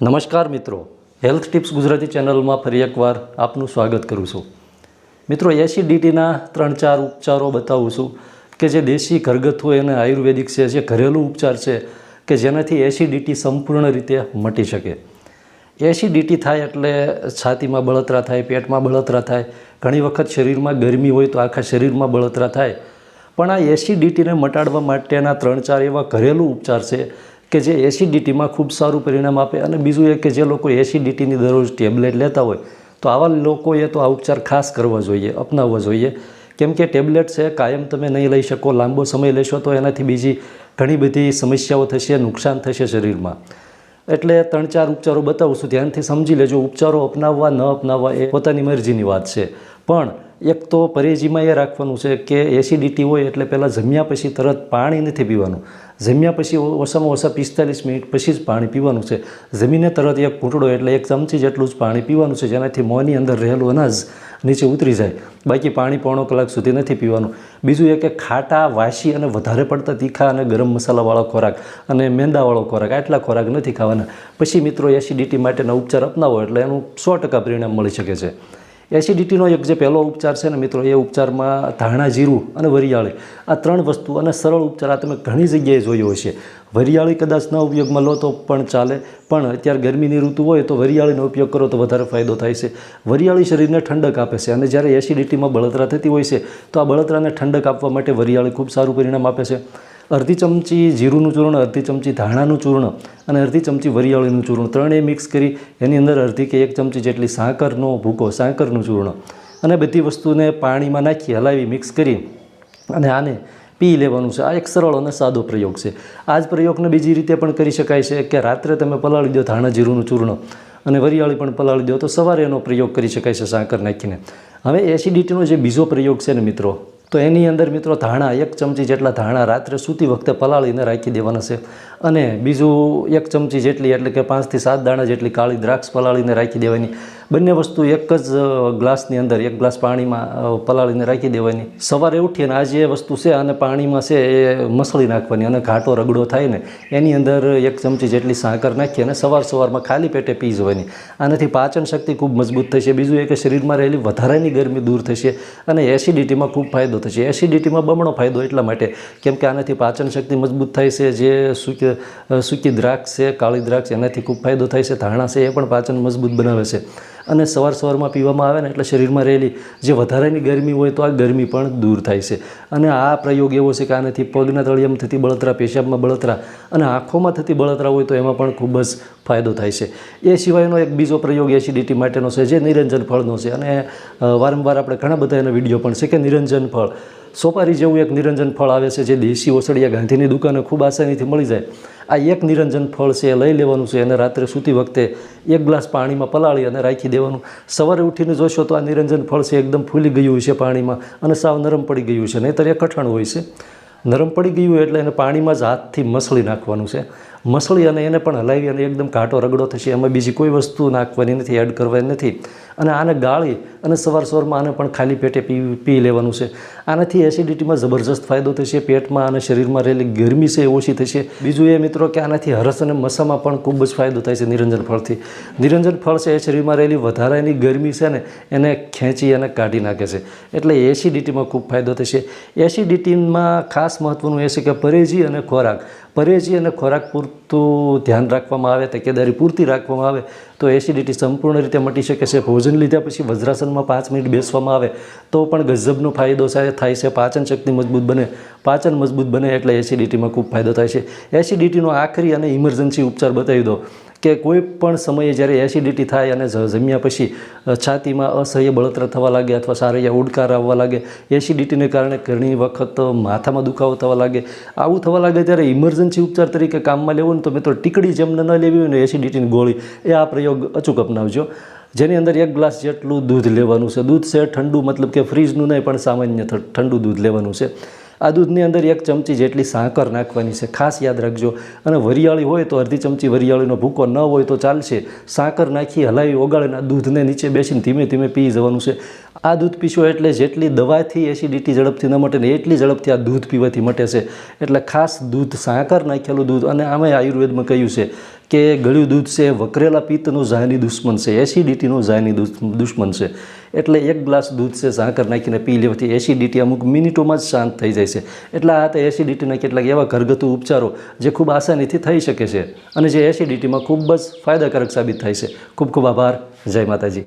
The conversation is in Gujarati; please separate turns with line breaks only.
નમસ્કાર મિત્રો. હેલ્થ ટિપ્સ ગુજરાતી ચેનલમાં ફરી એકવાર આપનું સ્વાગત કરું છું. મિત્રો એસિડિટીના ત્રણ ચાર ઉપચારો બતાવું છું કે જે દેશી ઘરગથ્થુ અને આયુર્વેદિક છે, જે ઘરેલું ઉપચાર છે કે જેનાથી એસિડિટી સંપૂર્ણ રીતે મટી શકે. એસિડિટી થાય એટલે છાતીમાં બળતરા થાય, પેટમાં બળતરા થાય, ઘણી વખત શરીરમાં ગરમી હોય તો આખા શરીરમાં બળતરા થાય. પણ આ એસિડિટીને મટાડવા માટેના ત્રણ ચાર એવા ઘરેલું ઉપચાર છે કે જે એસિડિટીમાં ખૂબ સારું પરિણામ આપે અને બીજું એ કે જે લોકો એસિડિટીની દરરોજ ટેબ્લેટ લેતા હોય, તો આવા લોકોએ તો આ ઉપચાર ખાસ કરવા જોઈએ, અપનાવવો જોઈએ. કેમ કે ટેબ્લેટ છે, કાયમ તમે નહીં લઈ શકો, લાંબો સમય લેશો તો એનાથી બીજી ઘણી બધી સમસ્યાઓ થશે, નુકસાન થશે શરીરમાં. એટલે ત્રણ ચાર ઉપચારો બતાવું છું. ધ્યાનથી સમજી લેજો, ઉપચારો અપનાવવા, ન અપનાવવા એ પોતાની મરજીની વાત છે. પણ એક તો પરેજીમાં એ રાખવાનું છે કે એસિડિટી હોય એટલે પહેલાં જમ્યા પછી તરત પાણી નથી પીવાનું. જમ્યા પછી ઓછામાં ઓછા પિસ્તાલીસ મિનિટ પછી જ પાણી પીવાનું છે. જમીને તરત એક ઘૂંટડો એટલે એક ચમચી જેટલું જ પાણી પીવાનું છે, જેનાથી મોંની અંદર રહેલું અનાજ નીચે ઉતરી જાય. બાકી પાણી પોણો કલાક સુધી નથી પીવાનું. બીજું એ કે ખાટા, વાસી અને વધારે પડતા તીખા અને ગરમ મસાલાવાળો ખોરાક અને મેંદાવાળો ખોરાક, આટલા ખોરાક નથી ખાવાના. પછી મિત્રો એસિડિટી માટેના ઉપચાર અપનાવો એટલે એનું સો ટકા પરિણામ મળી શકે છે. એસિડિટીનો એક જે પહેલો ઉપચાર છે ને મિત્રો, એ ઉપચારમાં ધાણા જીરું અને વરિયાળી, આ ત્રણ વસ્તુ અને સરળ ઉપચાર આ તમે ઘણી જગ્યાએ જોયો હશે. વરિયાળી કદાચ ન ઉપયોગમાં લો તો પણ ચાલે, પણ અત્યારે ગરમીની ઋતુ હોય તો વરિયાળીનો ઉપયોગ કરો તો વધારે ફાયદો થાય છે. વરિયાળી શરીરને ઠંડક આપે છે અને જ્યારે એસિડિટીમાં બળતરા થતી હોય છે, તો આ બળતરાને ઠંડક આપવા માટે વરિયાળી ખૂબ સારું પરિણામ આપે છે. અડધી ચમચી જીરુંનું ચૂર્ણ, અડધી ચમચી ધાણાનું ચૂર્ણ અને અડધી ચમચી વરિયાળીનું ચૂર્ણ ત્રણેય મિક્સ કરી એની અંદર અડધી કે એક ચમચી જેટલી સાકરનો ભૂકો, સાકરનું ચૂર્ણ અને બધી વસ્તુને પાણીમાં નાખી, હલાવી મિક્સ કરી અને આને પી લેવાનું છે. આ એક સરળ અને સાદો પ્રયોગ છે. આ જ પ્રયોગને બીજી રીતે પણ કરી શકાય છે કે રાત્રે તમે પલાળી દો ધાણા જીરુંનું ચૂર્ણ અને વરિયાળી પણ પલાળી દો તો સવારે એનો પ્રયોગ કરી શકાય છે સાકર નાખીને. હવે એસિડિટીનો જે બીજો પ્રયોગ છે ને મિત્રો તો એની અંદર મિત્રો ધાણા એક ચમચી જેટલા ધાણા રાત્રે સૂતી વખતે પલાળીને રાખી દેવાના છે. અને બીજું એક ચમચી જેટલી એટલે કે પાંચથી સાત દાણા જેટલી કાળી દ્રાક્ષ પલાળીને રાખી દેવાની. બંને વસ્તુ એક જ ગ્લાસની અંદર, એક ગ્લાસ પાણીમાં પલાળીને રાખી દેવાની. સવારે ઉઠીને આ જે વસ્તુ છે અને પાણીમાં છે એ મસળી નાખવાની અને ઘાટો રગડો થાય ને, એની અંદર એક ચમચી જેટલી સાકર નાખી અને સવાર સવારમાં ખાલી પેટે પી જવાની. આનાથી પાચન શક્તિ ખૂબ મજબૂત થશે. બીજું એ કે શરીરમાં રહેલી વધારાની ગરમી દૂર થશે અને એસિડિટીમાં ખૂબ ફાયદો થશે. એસિડિટીમાં બમણો ફાયદો એટલા માટે, કેમ કે આનાથી પાચન શક્તિ મજબૂત થાય છે, જે સૂકી સૂકી દ્રાક્ષ છે, કાળી દ્રાક્ષ, એનાથી ખૂબ ફાયદો થાય છે, ધાણા છે, એ પણ પાચન મજબૂત બનાવે છે. અને સવાર સવારમાં પીવામાં આવે ને એટલે શરીરમાં રહેલી જે વધારાની ગરમી હોય તો આ ગરમી પણ દૂર થાય છે. અને આ પ્રયોગ એવો છે કે આનાથી પગના તળિયમ થતી બળતરા, પેશાબમાં બળતરા અને આંખોમાં થતી બળતરા હોય તો એમાં પણ ખૂબ જ ફાયદો થાય છે. એ સિવાયનો એક બીજો પ્રયોગ એસિડિટી માટેનો છે, જે નિરંજન ફળનો છે. અને વારંવાર આપણે ઘણા બધા એના વીડિયો પણ છે કે નિરંજન ફળ. સોપારી જેવું એક નિરંજન ફળ આવે છે, જે દેશી ઓસડિયા ગાંધીની દુકાને ખૂબ આસાનીથી મળી જાય. આ એક નિરંજન ફળ છે, એ લઈ લેવાનું છે અને રાત્રે સૂતી વખતે એક ગ્લાસ પાણીમાં પલાળી અને રાખી દેવાનું. સવારે ઉઠીને જોશો તો આ નિરંજન ફળ છે, એકદમ ફૂલી ગયું છે પાણીમાં અને સાવ નરમ પડી ગયું છે. નહીંતર એ કઠણ હોય છે. નરમ પડી ગયું એટલે એને પાણીમાં જ હાથથી મસળી નાખવાનું છે. મસળી અને એને પણ હલાવી અને એકદમ ઘાટો રગડો થશે. એમાં બીજી કોઈ વસ્તુ નાખવાની નથી, એડ કરવાની નથી. અને આને ગાળી અને સવાર સવારમાં આને પણ ખાલી પેટે પી પી લેવાનું છે. આનાથી એસિડિટીમાં જબરજસ્ત ફાયદો થશે, પેટમાં અને શરીરમાં રહેલી ગરમી છે એ ઓછી થશે. બીજું એ મિત્રો કે આનાથી હરસ અને મસામાં પણ ખૂબ જ ફાયદો થાય છે નિરંજન ફળથી. નિરંજન ફળ છે એ શરીરમાં રહેલી વધારાની ગરમી છે ને, એને ખેંચી અને કાઢી નાખે છે. એટલે એસિડિટીમાં ખૂબ ફાયદો થશે. એસિડિટીમાં ખાસ મહત્ત્વનું એ છે કે પરેજી અને ખોરાક. પરેજી અને ખોરાક પૂરતું ધ્યાન રાખવામાં આવે, તકેદારી પૂરતી રાખવામાં આવે, તો એસિડિટી સંપૂર્ણ રીતે મટી શકે છે. ભોજન લીધા પછી વજ્રાસનમાં પાંચ મિનિટ બેસવામાં આવે, તો પણ ગજબનો ફાયદો થાય છે, પાચન શક્તિ મજબૂત બને. પાચન મજબૂત બને એટલે એસિડિટીમાં ખૂબ ફાયદો થાય છે. એસિડિટીનો આખરી અને ઇમરજન્સી ઉપચાર બતાવી દો કે કોઈ પણ સમયે જ્યારે એસિડિટી થાય અને જમ્યા પછી છાતીમાં અસહ્ય બળતરા થવા લાગે અથવા સારા ઉડકાર આવવા લાગે એસિડિટીને કારણે ઘણી વખત માથામાં દુખાવો થવા લાગે, આવું થવા લાગે ત્યારે ઇમરજન્સી ઉપચાર તરીકે કામમાં લેવું ને તો મિત્રો ટીકડી જેમને ન લેવી હોય ને એસિડિટીની ગોળી, એ આ પ્રયોગ અચૂક અપનાવજો. જેની અંદર એક ગ્લાસ જેટલું દૂધ લેવાનું છે. દૂધ છે ઠંડુ, મતલબ કે ફ્રીજનું નહીં, પણ સામાન્ય ઠંડુ દૂધ લેવાનું છે. આ દૂધની અંદર એક ચમચી જેટલી સાકર નાખવાની છે. ખાસ યાદ રાખજો. અને વરિયાળી હોય તો અડધી ચમચી વરિયાળીનો ભૂકો ન હોય તો ચાલશે. સાકર નાખી હલાવી ઓગાળીને આ દૂધને નીચે બેસીને ધીમે ધીમે પી જવાનું છે. આ દૂધ પીશો એટલે જેટલી દવાથી એસિડિટી ઝડપથી ન મટે ને એટલી ઝડપથી આ દૂધ પીવાથી મટે છે. એટલે ખાસ દૂધ, સાકર નાખેલું દૂધ અને આમે આયુર્વેદમાં કહ્યું છે. કે ગળ્યું દૂધ છે, વકરેલા પિત્તનું ઝાયની દુશ્મન છે એસિડિટીનું ઝાયની દુશ્મન છે. એટલે એક ગ્લાસ દૂધ છે, સાકર નાખીને પી લેવાથી એસિડિટી અમુક મિનિટોમાં જ શાંત થઈ જાય છે. એટલે આ તે એસિડિટીના કેટલાક એવા ઘરગથ્થુ ઉપચારો જે ખૂબ આસાનીથી થઈ શકે છે અને જે એસિડિટીમાં ખૂબ જ ફાયદાકારક સાબિત થાય છે. ખૂબ ખૂબ આભાર. જય માતાજી.